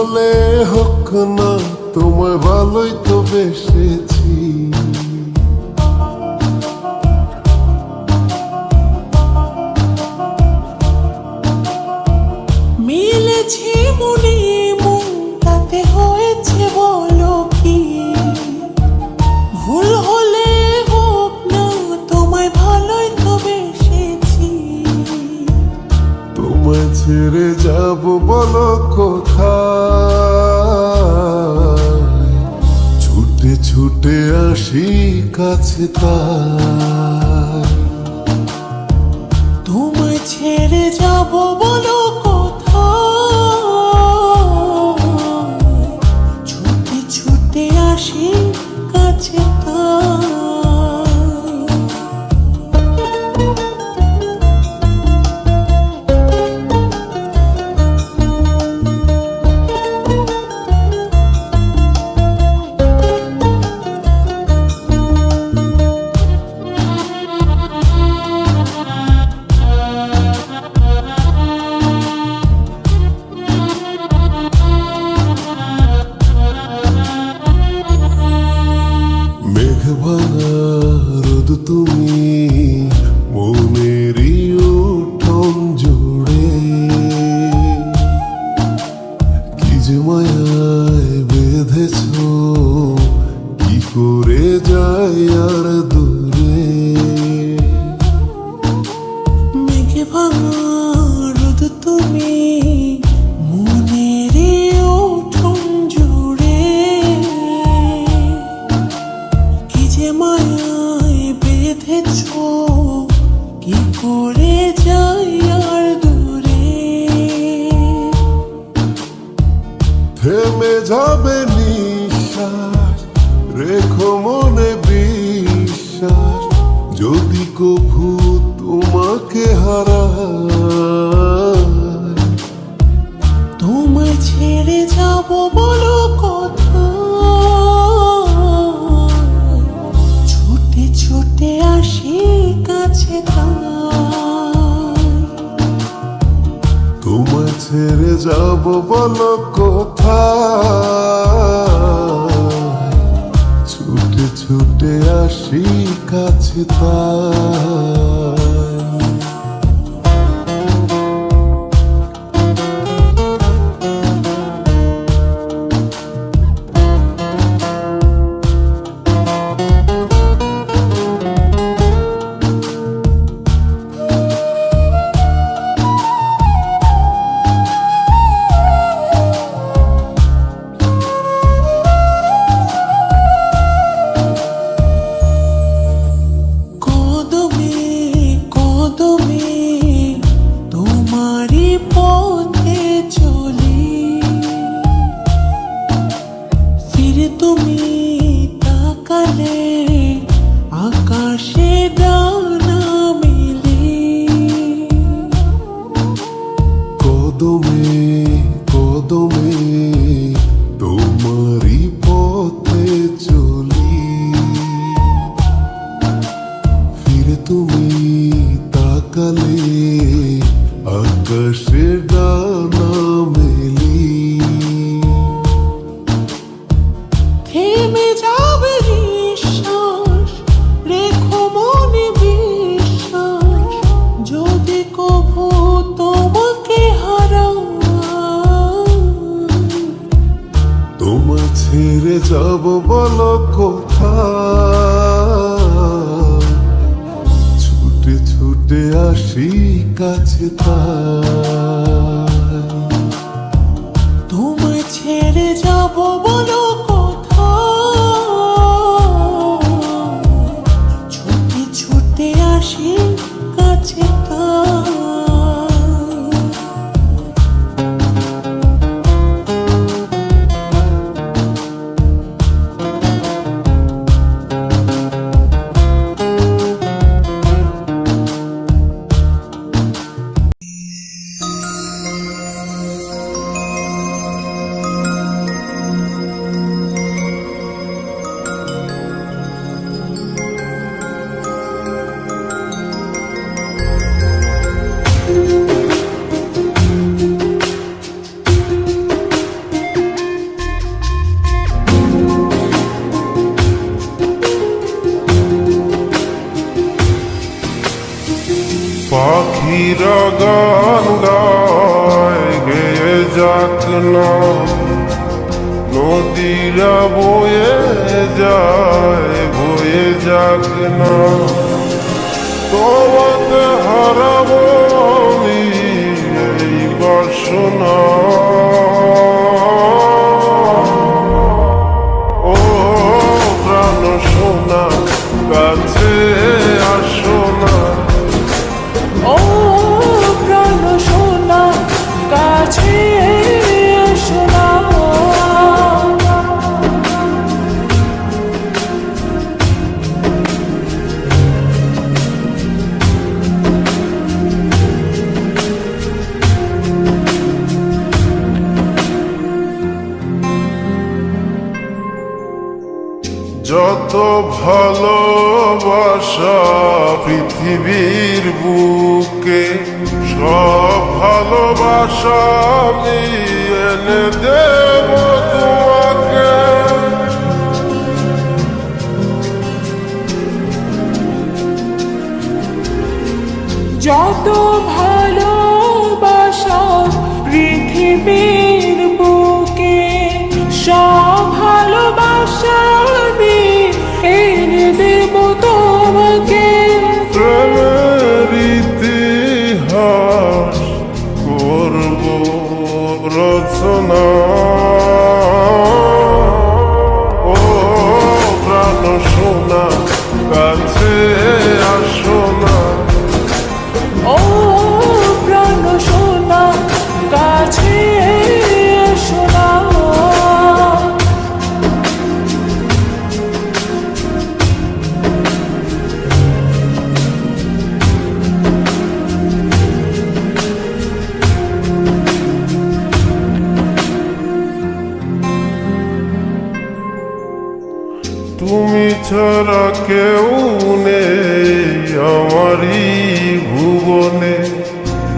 বলে হোক না তোমায় ভালোই তো বেসেছি। মিলেছি মনে মন তাতে হয়েছে বলো কি? ভুল হলে হোক না তোমায় ভালোই তো বেসেছি। তোমায় ছেড়ে যাব বলো কোথায়? দাসী কাছে তার। তোমায় ছেড়ে যাব বলো কথা ছুটে ছুটে আসি কাছে তা পাখিরা গান গায় গেয়ে যাক না নদীরা বয়ে যায়, বয়ে যাক না তোমাকে হারাবো আমি এই বাসনা ভালোবাসা পৃথিবীর বুকে, সব ভালোবাসা আমি এনে দেব তোমাকে। যত ভালোবাসা পৃথিবীর বুকে, সব ভালোবাসা sono ছাড়া কেউ নেই আমারই ভুবনে।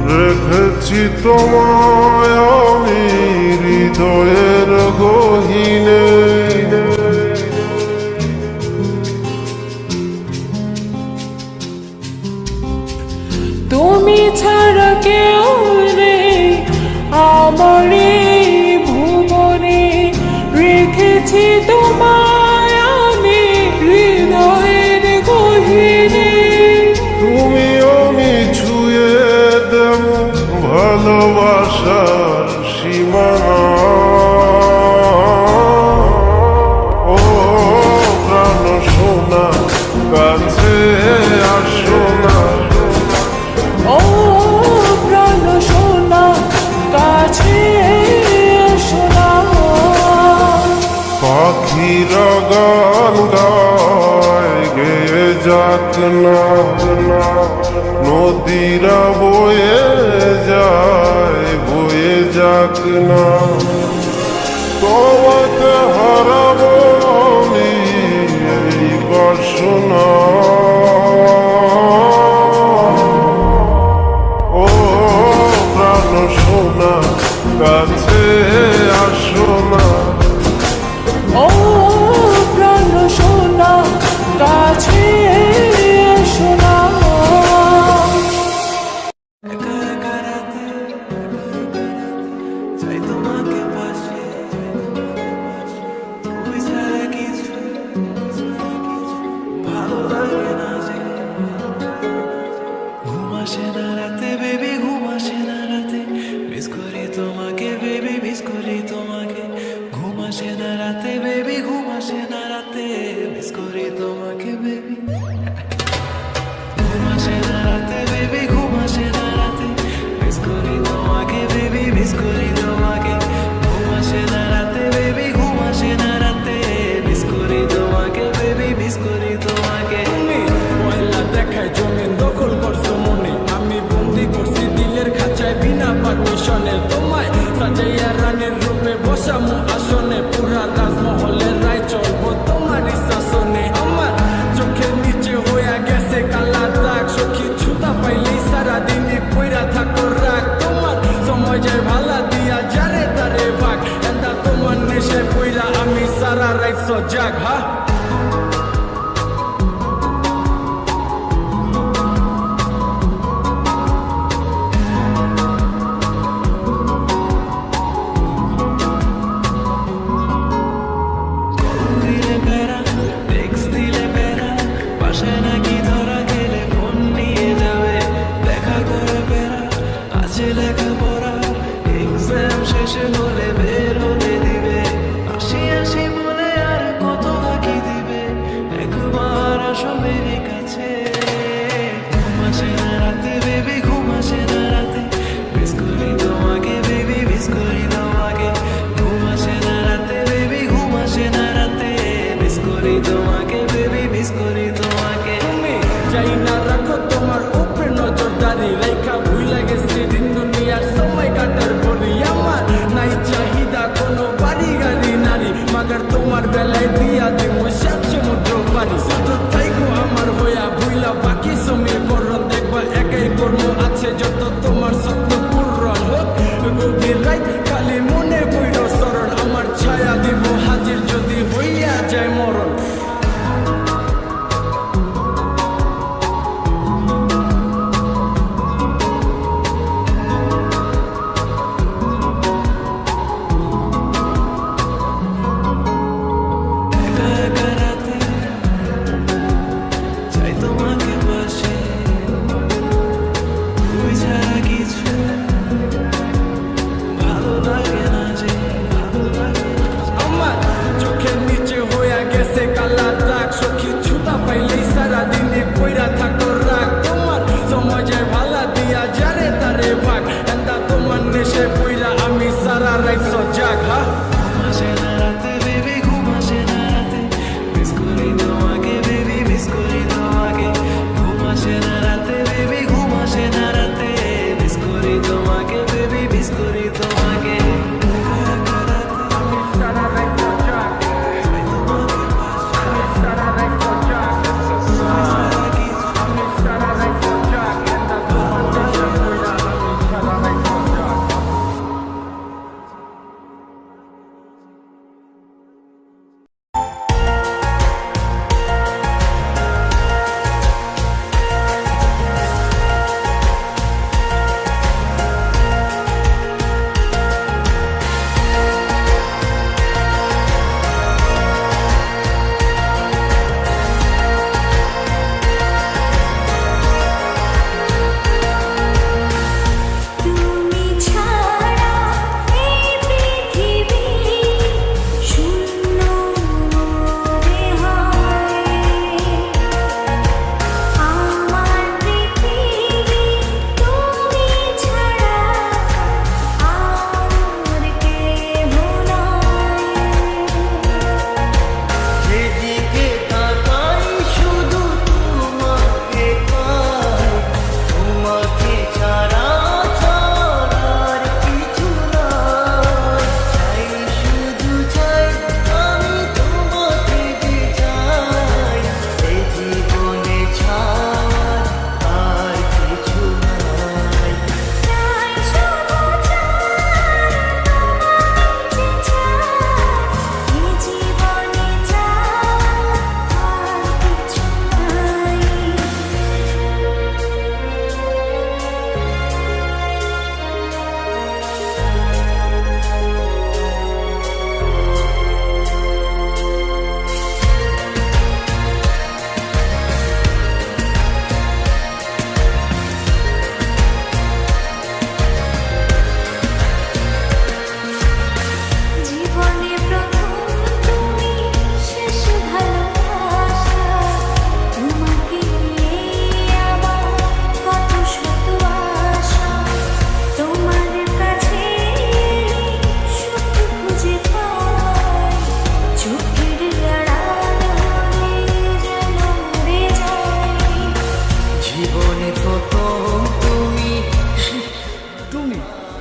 রেখেছি তোমায় আমি হৃদয়ে।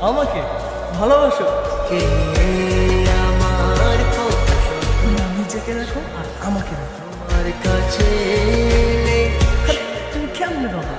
আমাকে ভালোবাসো। নিজেকে রাখো আর আমাকে রাখো। আমার কাছে তুমি কেমন বাবা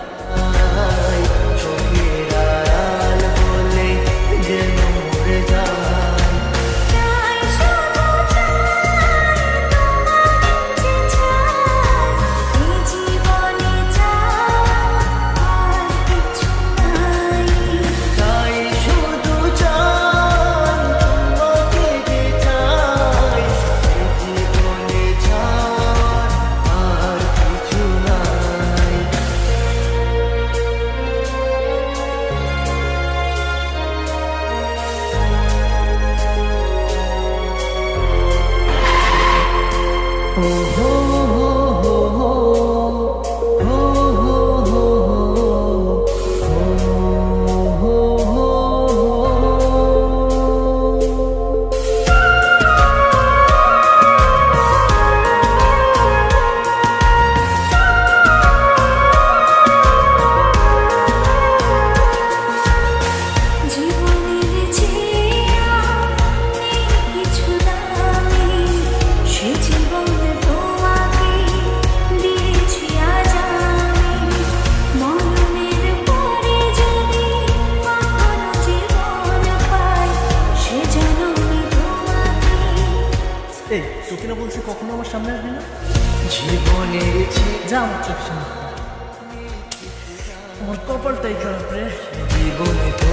কপালটাই খারাপ রে জীবনে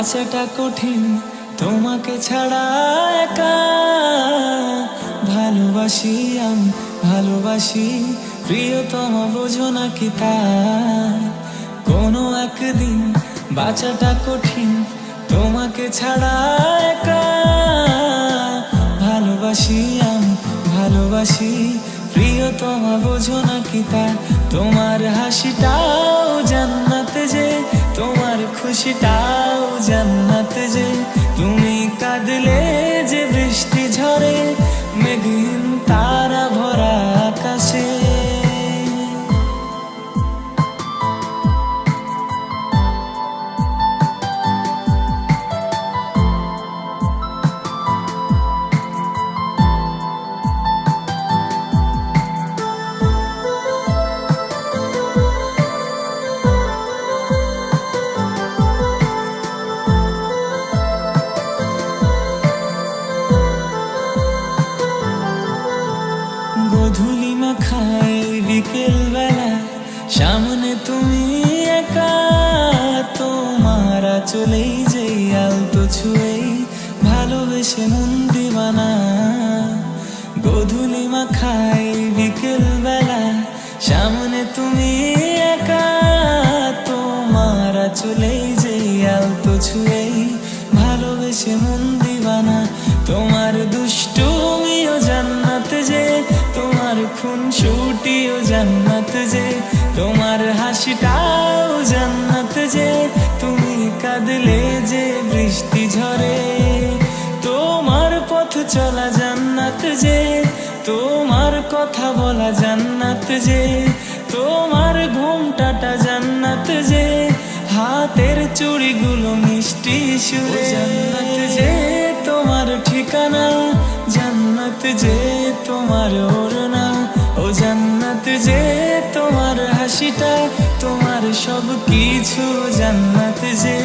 বাঁচাটা কঠিন, তোমাকে ছাড়া একা। ভালোবাসি আমি, ভালোবাসি প্রিয়তম বোঝো নাকি তা? কোনো একদিন বাঁচাটা কঠিন, তোমাকে ছাড়া একা। ভালোবাসি আমি, ভালোবাসি প্রিয়তম বোঝো নাকি তা? তোমার হাসিটাও জান্নাতে যে তোমার খুশিটাও জান্নাত যে। তুমি কাঁদলে যে বৃষ্টি ঝরে মেঘহীন তারা ভরা আকাশে। চলেই যেই আলতো ছুঁয়েই ভালোবেসে মন দিবানা। তোমার দুষ্টুমিও জান্নাত যে, তোমার খুন ছুটিও জান্নাত যে, তোমার হাসিটাও জান্নাত যে, তুমি কাঁদলে যে বৃষ্টি ঝরে। তোমার পথ চলা জান্নাত যে, তোমার কথা বলা জান্নাত যে, তোমার ঘুমটাটা জান্নাত যে হাতের চুড়িগুলো মিষ্টি সুরে। জান্নাত যে তোমার ঠিকানা, জান্নাত যে তোমার ওড়না। ও জান্নাত যে তোমার হাসিটা, তোমার সব কিছু জান্নাত যে।